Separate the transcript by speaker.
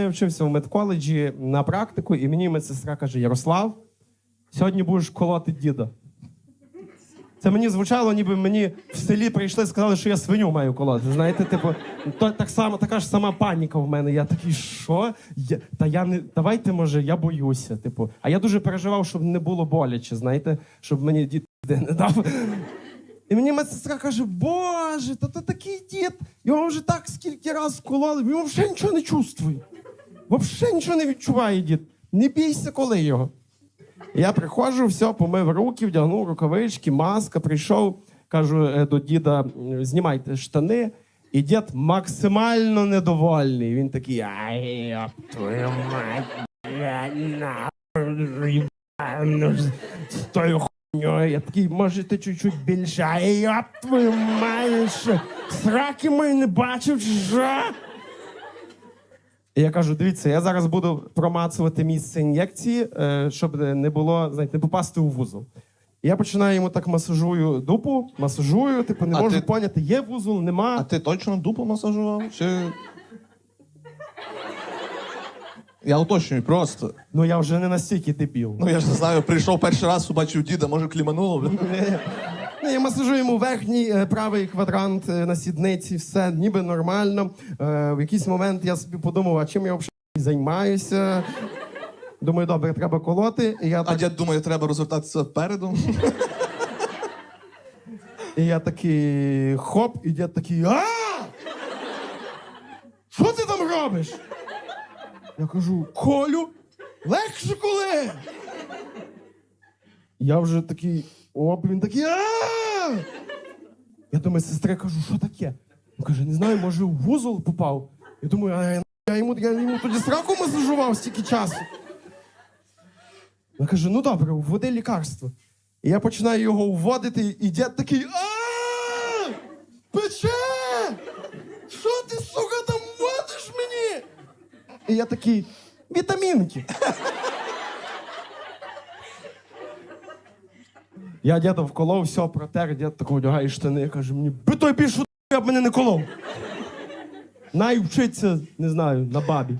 Speaker 1: Я вчився в медколеджі на практику, і мені медсестра каже: Ярослав, сьогодні будеш колоти діда. Це мені звучало, ніби мені в селі прийшли, і сказали, що я свиню маю колоти. Знаєте, типу, то так само, така ж сама паніка в мене. Я такий, що? Я, та я не давайте, може, я боюся. Типу, а я дуже переживав, щоб не було боляче, знаєте, щоб мені дід не дав. І мені медсестра каже: Боже, то такий дід, його вже так скільки разів кололи, він взагалі нічого не чувствує. Взагалі нічого не відчуває дід. Не бійся, коли його. Я приходжу, все, помив руки, вдягнув рукавички, маска, прийшов, кажу е, до діда: знімайте штани. І дід максимально недовольний. Він такий, ай, твою мать, я з тою хуйньою. Я такий, можете чуть-чуть більше, ай, йоп твою мать, сраки мої не бачив, чи що? І я кажу: дивіться, я зараз буду промацувати місце ін'єкції, е, щоб не було, знаєте, не попасти у вузол. І я починаю йому так масажую дупу, масажую, типу, не
Speaker 2: А
Speaker 1: можу
Speaker 2: ти-
Speaker 1: поняти, є вузол, нема.
Speaker 2: А ти точно дупу масажував? Чи... Я уточнюю просто.
Speaker 1: Ну я вже не настільки дебіл.
Speaker 2: Ну я ж не знаю, прийшов перший раз, побачив діда, може клімануло.
Speaker 1: Ну, Я масажую йому верхній е, правий квадрант е, на сідниці, все ніби нормально. Е, в якийсь момент я собі подумав, а чим я взагалі займаюся. Думаю, добре, треба колоти. І я,
Speaker 2: А
Speaker 1: так,
Speaker 2: дід думає, треба розвертатися передом.
Speaker 1: і я такий хоп, і дід такий. А! Що ти там робиш? Я кажу, Колю, легше коли. Я вже такий, оп, він такий. А! Я думаю, сестри кажу, що таке? Він каже, не знаю, може в вузол попав. Я думаю, а я, я йому, я йому тоді сраку масажував стільки часу. Вона каже, ну добре, вводи лікарство. І я починаю його вводити, і дід такий. А! Пече! Що ти, сука, там вводиш мені? І я такий, вітамінки. Я діда вколов, все, протер, дід тако одягає штани, каже мені, би той більше я б мене не колов. Най вчиться, не знаю, на бабі.